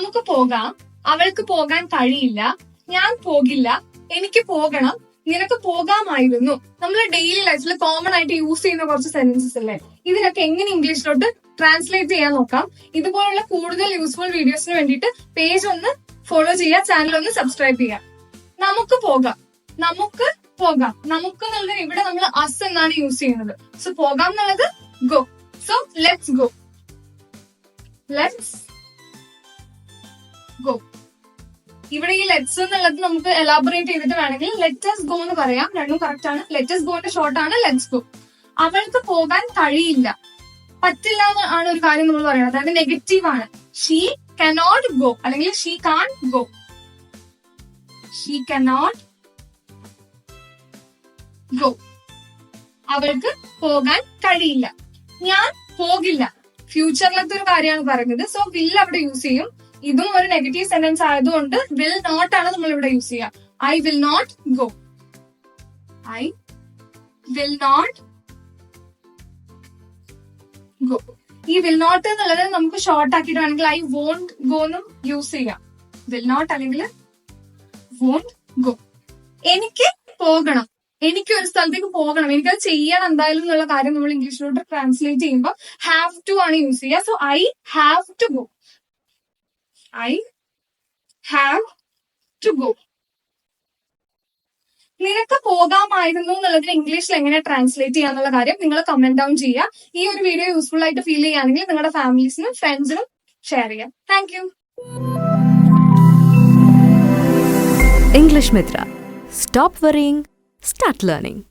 നമുക്ക് പോകാം. അവൾക്ക് പോകാൻ കഴിയില്ല. ഞാൻ പോകില്ല. എനിക്ക് പോകണം. നിനക്ക് പോകാമായിരുന്നു. നമ്മൾ ഡെയിലി ലൈഫിൽ കോമൺ ആയിട്ട് യൂസ് ചെയ്യുന്ന കുറച്ച് സെന്റൻസസ് അല്ലേ? ഇതിനൊക്കെ എങ്ങനെ ഇംഗ്ലീഷിലോട്ട് ട്രാൻസ്ലേറ്റ് ചെയ്യാൻ നോക്കാം. ഇതുപോലുള്ള കൂടുതൽ യൂസ്ഫുൾ വീഡിയോസിന് വേണ്ടിയിട്ട് പേജ് ഒന്ന് ഫോളോ ചെയ്യുക ചാനൽ ഒന്ന് സബ്സ്ക്രൈബ് ചെയ്യുക. നമുക്ക് പോകാം. നമുക്ക് പോകാം. നമുക്ക് എന്നുള്ളത് ഇവിടെ നമ്മൾ അസ് എന്നാണ് യൂസ് ചെയ്യുന്നത്. സോ പോകാം എന്നുള്ളത് go so let's go let's go ഇവിടെ ഈ ലെറ്റ്സ് എന്നുള്ളത് നമുക്ക് എലാബറേറ്റ് ചെയ്തിട്ട് വേണമെങ്കിൽ ലെറ്റസ് ഗോ എന്ന് പറയാം. രണ്ടും കറക്റ്റ് ആണ്. ലെറ്റസ് ഗോന്റെ ഷോർട്ട് ആണ് ലെറ്റ്സ് ഗോ അവൾക്ക് പോകാൻ കഴിയില്ല. പറ്റില്ല എന്ന് ആണ് ഒരു കാര്യം നമ്മൾ പറയുന്നത്. അതായത് നെഗറ്റീവ് ആണ്. ഷീ കനോട്ട് ഗോ അല്ലെങ്കിൽ she can't go she cannot go അവൾക്ക് പോകാൻ കഴിയില്ല. ഞാൻ പോകില്ല. ഫ്യൂച്ചറിലത്തെ ഒരു കാര്യമാണ് പറയുന്നത്. സോ വിൽ അവിടെ യൂസ് ചെയ്യും. ഇതും ഒരു നെഗറ്റീവ് സെന്റൻസ് ആയതുകൊണ്ട് വിൽ നോട്ട് ആണ് നമ്മൾ ഇവിടെ യൂസ് ചെയ്യുക I will not go I will not go ഈ വിൽ നോട്ട് എന്നുള്ളത് നമുക്ക് ഷോർട്ട് ആക്കിയിട്ട് വേണമെങ്കിൽ ഐ വോണ്ട് ഗോ എന്നും യൂസ് ചെയ്യാം. വിൽ നോട്ട് അല്ലെങ്കിൽ വോണ്ട് ഗോ എനിക്ക് പോകണം. എനിക്ക് ഒരു സ്ഥലത്തേക്ക് പോകണം. എനിക്കത് ചെയ്യണം എന്തായാലും എന്നുള്ള കാര്യം നമ്മൾ ഇംഗ്ലീഷിലോട്ട് ട്രാൻസ്ലേറ്റ് ചെയ്യുമ്പോൾ ഹാവ് ടു ആണ് യൂസ് ചെയ്യുക so I have to go I have to go നിനക്ക് പോകാമായിരുന്നു എന്നുള്ളതിന് ഇംഗ്ലീഷിൽ എങ്ങനെ ട്രാൻസ്ലേറ്റ് ചെയ്യാന്നുള്ള കാര്യം നിങ്ങൾ കമന്റ് ഡൗൺ ചെയ്യുക. ഈ ഒരു വീഡിയോ യൂസ്ഫുൾ ആയിട്ട് ഫീൽ ചെയ്യുകയാണെങ്കിൽ നിങ്ങളുടെ ഫാമിലീസിനും ഫ്രണ്ട്സിനും ഷെയർ ചെയ്യാം thank you English Mitra stop worrying, start learning.